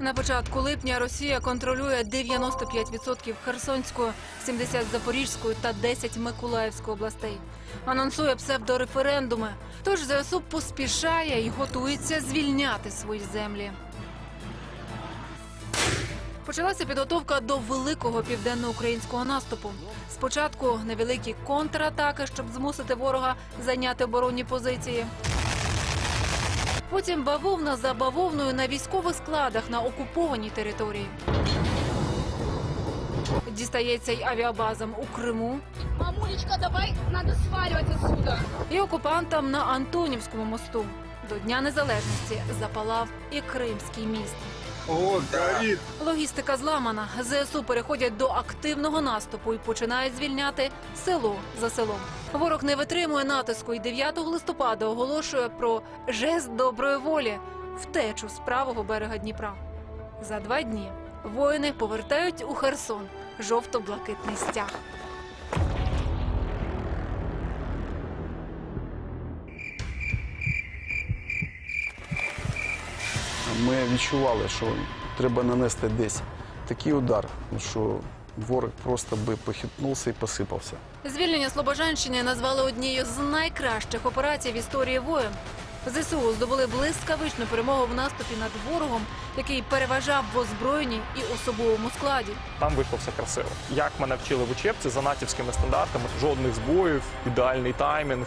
На початку липня Росія контролює 95% Херсонської, 70 Запорізької та 10 Миколаївської областей. Анонсує псевдореферендуми. Тож ЗСУ поспішає і готується звільняти свої землі. Почалася підготовка до великого південноукраїнського наступу. Спочатку невеликі контратаки, щоб змусити ворога зайняти оборонні позиції. Потім бавовна за бавовною на військових складах на окупованій території. Дістається й авіабазам у Криму Мамулечка, давай, треба сваливать сюди. і окупантам на Антонівському мосту. До Дня Незалежності запалав і Кримський міст. О! Логістика зламана. ЗСУ переходять до активного наступу і починають звільняти село за селом. Ворог не витримує натиску і 9 листопада оголошує про жест доброї волі втечу з правого берега Дніпра. За два дні воїни повертають у Херсон жовто-блакитний стяг. Ми відчували, що треба нанести десь такий удар, що ворог просто би похитнувся і посипався. Звільнення Слобожанщини назвали однією з найкращих операцій в історії воєн. ЗСУ здобули блискавичну перемогу в наступі над ворогом, який переважав в озброєнні і особовому складі. Там вийшло все красиво. Як мене вчили в учебці за натівськими стандартами, жодних збоїв, ідеальний таймінг.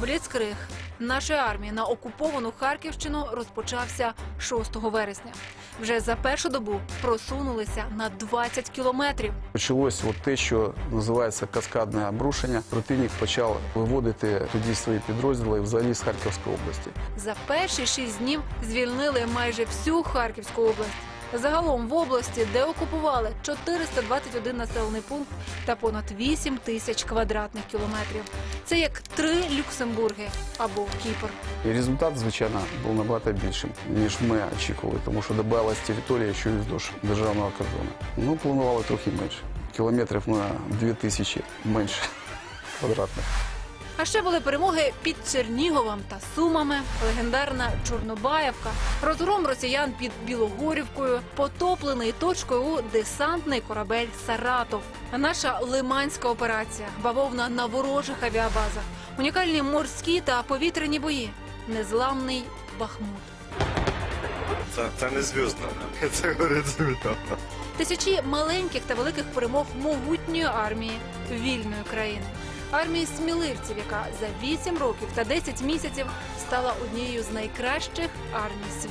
Бліцкриг нашої армії на окуповану Харківщину розпочався 6 вересня. Вже за першу добу просунулися на 20 кілометрів. Почалось от те, що називається каскадне обрушення. Противник почав виводити тоді свої підрозділи взагалі з Харківської області. За перші шість днів звільнили майже всю Харківську область. Загалом в області, де окупували 421 населений пункт та понад 8 тисяч квадратних кілометрів. Це як три Люксембурги або Кіпр. Результат, звичайно, був набагато більшим, ніж ми очікували, тому що додавалась територія, що і вздовж державного кордону. Ну, планували трохи менше. Кілометрів на 2 тисячі менше квадратних. А ще були перемоги під Черніговом та Сумами, легендарна Чорнобаївка, розгром росіян під Білогорівкою, потоплений точкою у десантний корабель Саратов. Наша лиманська операція, бавовна на ворожих авіабазах, унікальні морські та повітряні бої, незламний Бахмут. Це, це не зв'язно. Це горизонтально. Тисячі маленьких та великих перемог могутньої армії вільної країни. Армії сміливців, яка за 8 років та 10 місяців стала однією з найкращих армій світу.